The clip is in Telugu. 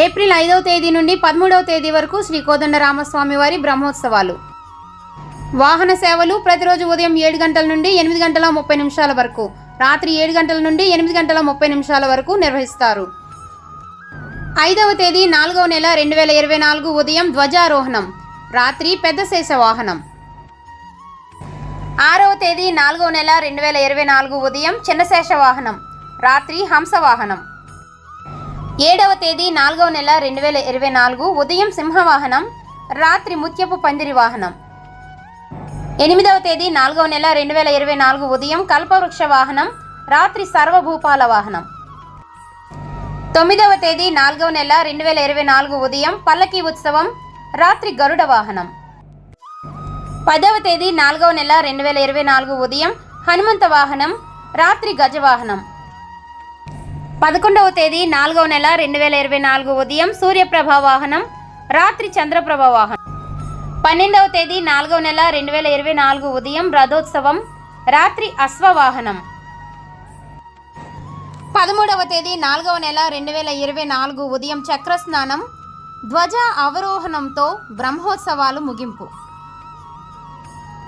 ఏప్రిల్ ఐదవ తేదీ నుండి పదమూడవ తేదీ వరకు శ్రీ కోదండరామస్వామి వారి బ్రహ్మోత్సవాలు. వాహన సేవలు ప్రతిరోజు ఉదయం ఏడు గంటల నుండి ఎనిమిది గంటల ముప్పై నిమిషాల వరకు రాత్రి ఏడు గంటల నుండి ఎనిమిది గంటల ముప్పై నిమిషాల వరకు నిర్వహిస్తారు. ఐదవ తేదీ నాలుగవ నెల రెండు వేల ఇరవై నాలుగు ఉదయం ధ్వజారోహణం రాత్రి పెద్ద శేష వాహనం ఆరవ తేదీ నాలుగవ నెల రెండు వేల ఇరవై నాలుగు ఉదయం చిన్నశేష వాహనం రాత్రి హంస వాహనం ఏడవ తేదీ నాలుగవ నెల రెండు వేల ఇరవై నాలుగు ఉదయం సింహవాహనం రాత్రి ముత్యపు పందిరి వాహనం. ఎనిమిదవ తేదీ నాలుగవ నెల రెండు వేల ఇరవై నాలుగు ఉదయం కల్పవృక్ష వాహనం రాత్రి సర్వభూపాల వాహనం. తొమ్మిదవ తేదీ నాలుగవ నెల రెండు వేల ఇరవై నాలుగు ఉదయం పల్లకి ఉత్సవం రాత్రి గరుడ వాహనం. పదవ తేదీ నాలుగవ నెల రెండు వేల ఇరవై నాలుగు ఉదయం హనుమంత వాహనం రాత్రి గజవాహనం. పదకొండవ తేదీ నాలుగవ నెల రెండు వేల ఇరవై నాలుగు ఉదయం సూర్యప్రభ వాహనం రాత్రి చంద్రప్రభ వాహనం. పన్నెండవ తేదీ నాలుగవ నెల రెండు వేల ఇరవై నాలుగు ఉదయం రథోత్సవం రాత్రి అశ్వవాహనం పదమూడవ తేదీ నాలుగవ నెల రెండు వేల ఇరవై నాలుగు ఉదయం చక్రస్నానం ధ్వజ అవరోహణంతో బ్రహ్మోత్సవాలు ముగింపు.